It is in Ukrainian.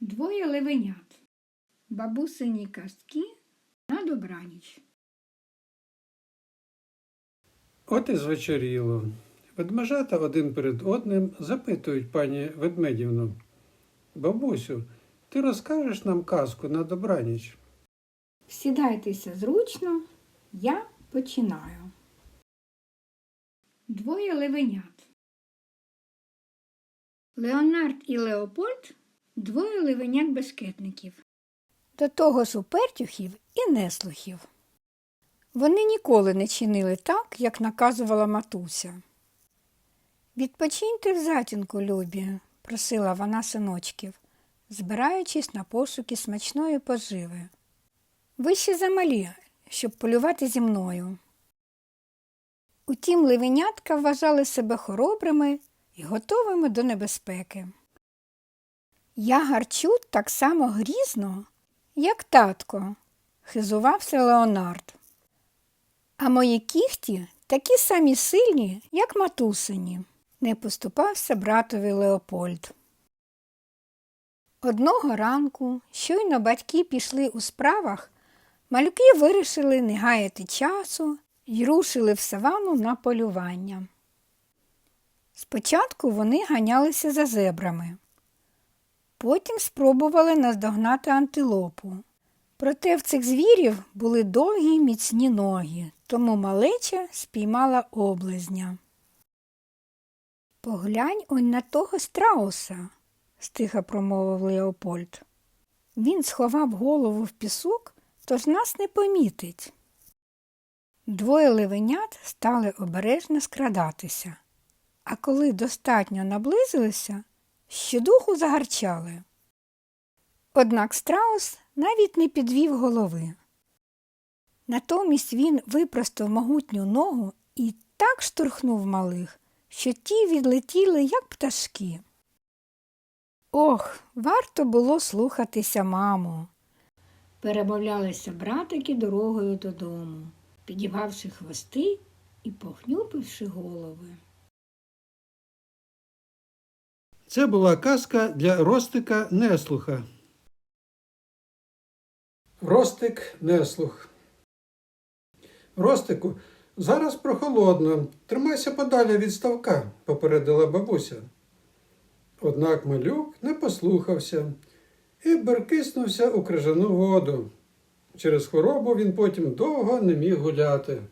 Двоє левенят. Бабусині казки на добраніч. От і звечоріло. Ведмежата один перед одним запитують пані Ведмедівну. Бабусю, ти розкажеш нам казку на добраніч? Сідайтеся зручно, я починаю. Двоє левенят. Леонард і Леопольд двоє левенят бешкетників. До того ж упертюхів і неслухів. Вони ніколи не чинили так, як наказувала матуся. Відпочиньте в затінку, любі, просила вона синочків, збираючись на пошуки смачної поживи. Ви ще замалі, щоб полювати зі мною. Утім, левенятка вважали себе хоробрими і готовими до небезпеки. Я гарчу так само грізно, як татко, хизувався Леонард. А мої кіхті такі самі сильні, як матусині, не поступався братові Леопольд. Одного ранку, щойно батьки пішли у справах, малюки вирішили не гаяти часу і рушили в савану на полювання. Спочатку вони ганялися за зебрами, потім спробували наздогнати антилопу. Проте в цих звірів були довгі міцні ноги, тому малеча спіймала облизня. Поглянь он на того страуса, стиха промовив Леопольд. Він сховав голову в пісок, тож нас не помітить. Двоє левенят стали обережно скрадатися, а коли достатньо наблизилися, щодуху загарчали. Однак страус навіть не підвів голови. Натомість він випростав могутню ногу і так штурхнув малих, що ті відлетіли, як пташки. Ох, варто було слухатися маму. Перемовлялися братики дорогою додому, підібгавши хвости і похнюпивши голови. Це була казка для Ростика Неслуха. Ростик Неслух. Ростику, зараз прохолодно. Тримайся подалі від ставка, попередила бабуся. Однак малюк не послухався і беркиснувся у крижану воду. Через хворобу він потім довго не міг гуляти.